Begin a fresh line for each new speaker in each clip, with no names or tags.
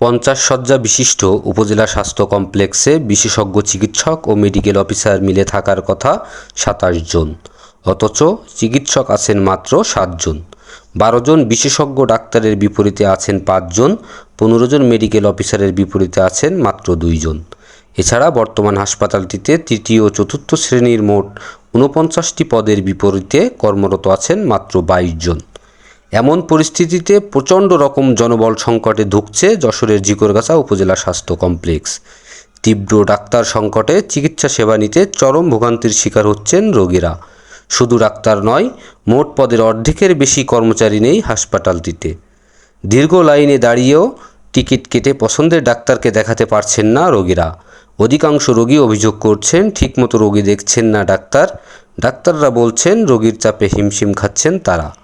পঞ্চাশ শয্যা বিশিষ্ট উপজেলা স্বাস্থ্য কমপ্লেক্সে বিশেষজ্ঞ চিকিৎসক ও মেডিকেল অফিসার মিলে থাকার কথা সাতাশ জন। অথচ চিকিৎসক আছেন মাত্র সাতজন বারো জন বিশেষজ্ঞ ডাক্তারের বিপরীতে আছেন পাঁচজন পনেরো জন মেডিকেল অফিসারের বিপরীতে আছেন মাত্র দুইজন এছাড়া বর্তমান হাসপাতালটিতে তৃতীয় ও চতুর্থ শ্রেণির মোট ঊনপঞ্চাশটি পদের বিপরীতে কর্মরত আছেন মাত্র বাইশ জন। এমন পরিস্থিতিতে প্রচণ্ড রকম জনবল সংকটে ধুঁকছে যশোরের জিকরগাছা উপজেলা স্বাস্থ্য কমপ্লেক্স। তীব্র ডাক্তার সংকটে চিকিৎসা সেবা নিতে চরম ভোগান্তির শিকার হচ্ছেন রোগীরা। শুধু ডাক্তার নয়, মোট পদের অর্ধেকের বেশি কর্মচারী নেই হাসপাতালটিতে। দীর্ঘ লাইনে দাঁড়িয়েও টিকিট কেটে পছন্দের ডাক্তারকে দেখাতে পারছেন না রোগীরা। অধিকাংশ রোগী অভিযোগ করছেন, ঠিকমতো রোগী দেখছেন না ডাক্তার। ডাক্তাররা বলছেন, রোগীর চাপে হিমশিম খাচ্ছেন তারা।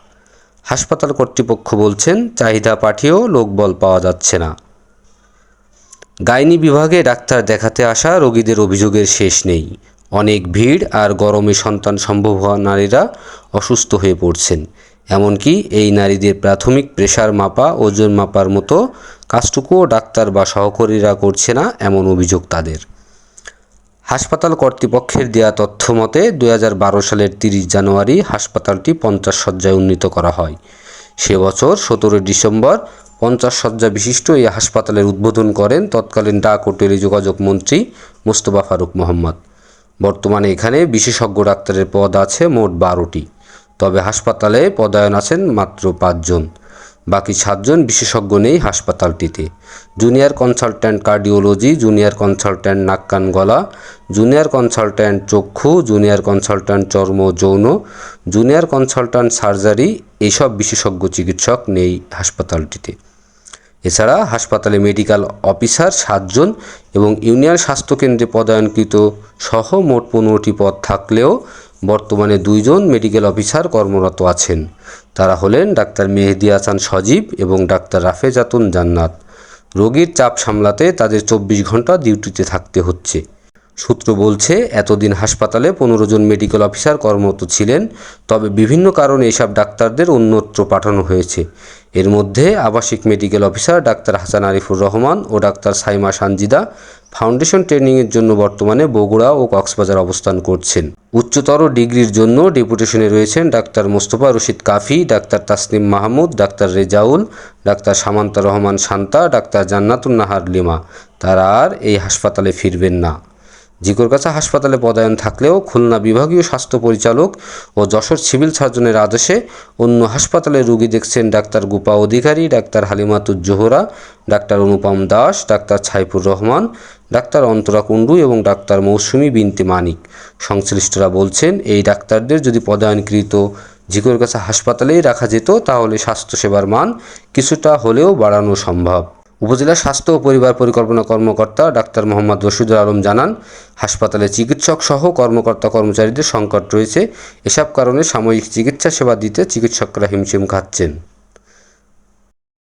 হাসপাতাল কর্তৃপক্ষ বলছেন, চাহিদা পাঠিয়েও লোকবল পাওয়া যাচ্ছে না। গাইনি বিভাগে ডাক্তার দেখাতে আসা রোগীদের অভিযোগের শেষ নেই। অনেক ভিড় আর গরমে সন্তান সম্ভব হওয়া নারীরা অসুস্থ হয়ে পড়ছেন। এমনকি এই নারীদের প্রাথমিক প্রেশার মাপা, ওজন মাপার মতো কাজটুকুও ডাক্তার বা সহকর্মীরা করছে না, এমন অভিযোগ তাদের। হাসপাতাল কর্তৃপক্ষের দেয়া তথ্য মতে, দুই সালের তিরিশ জানুয়ারি হাসপাতালটি পঞ্চাশ শয্যায় উন্নীত করা হয়। সে বছর সতেরোই ডিসেম্বর পঞ্চাশ শয্যা বিশিষ্ট এই হাসপাতালের উদ্বোধন করেন তৎকালীন ডাক ও টেলিযোগাযোগ মন্ত্রী মোস্তফা ফারুক মোহাম্মদ। বর্তমানে এখানে বিশেষজ্ঞ ডাক্তারের পদ আছে মোট বারোটি। তবে হাসপাতালে পদায়ন আছেন মাত্র পাঁচজন। বাকি সাতজন বিশেষজ্ঞ নেই হাসপাতালটিতে। Junior consultant cardiology, junior consultant নাক কান গলা জুনিয়র কনসালট্যান্ট চক্ষু, জুনিয়র কনসালট্যান্ট চর্ম যৌন, জুনিয়র কনসালট্যান্ট সার্জারি এইসব বিশেষজ্ঞ চিকিৎসক নেই হাসপাতালটিতে। এছাড়া হাসপাতালে মেডিকেল অফিসার সাতজন এবং ইউনিয়ন স্বাস্থ্যকেন্দ্রে পদায়নকৃত সহ মোট পনেরোটি পদ থাকলেও বর্তমানে দুইজন মেডিকেল অফিসার কর্মরত আছেন। তারা হলেন ডাক্তার মেহেদি হাসান সজীব এবং ডাক্তার রাফেজাতুন জান্নাত। রোগীর চাপ সামলাতে তাদের চব্বিশ ঘণ্টা ডিউটিতে থাকতে হচ্ছে। সূত্র বলছে, এতদিন হাসপাতালে পনেরো জন মেডিকেল অফিসার কর্মরত ছিলেন, তবে বিভিন্ন কারণে এসব ডাক্তারদের অন্যত্র পাঠানো হয়েছে। এর মধ্যে আবাসিক মেডিকেল অফিসার ডাক্তার হাসান আরিফুর রহমান ও ডাক্তার সাইমা সানজিদা ফাউন্ডেশন ট্রেনিংয়ের জন্য বর্তমানে বগুড়া ও কক্সবাজার অবস্থান করছেন। উচ্চতর ডিগ্রির জন্য ডেপুটেশনে রয়েছেন ডাক্তার মোস্তফা রশিদ কাফি, ডাক্তার তাসনিম মাহমুদ, ডাক্তার রেজাউল, ডাক্তার সামান্তা রহমান শান্তা, ডাক্তার জান্নাতুন নাহার লিমা। তারা আর এই হাসপাতালে ফিরবেন না। জিকরগাছা হাসপাতালে পদায়ন থাকলেও খুলনা বিভাগীয় স্বাস্থ্য পরিচালক ও যশোর সিভিল সার্জনের আদেশে অন্য হাসপাতালে রোগী দেখছেন ডাক্তার গোপা অধিকারী, ডাক্তার হালিমাতুজ জোহরা ডাক্তার অনুপম দাস, ডাক্তার ছাইফুর রহমান, ডাক্তার অন্তরা কুণ্ডু এবং ডাক্তার মৌসুমী বিনতে মানিক। সংশ্লিষ্টরা বলছেন, এই ডাক্তারদের যদি পদায়নকৃত জিকোর জিকরগাছা হাসপাতালেই রাখা যেত, তাহলে স্বাস্থ্যসেবার মান কিছুটা হলেও বাড়ানো সম্ভব। উপজেলা স্বাস্থ্য ও পরিবার পরিকল্পনা কর্মকর্তা ডাক্তার মোহাম্মদ রশিদুল আলম জানান, হাসপাতালে চিকিৎসক সহ কর্মকর্তা কর্মচারীদের সংকট রয়েছে। এসব কারণে সাময়িক চিকিৎসা সেবা দিতে চিকিৎসকরা হিমশিম খাচ্ছেন।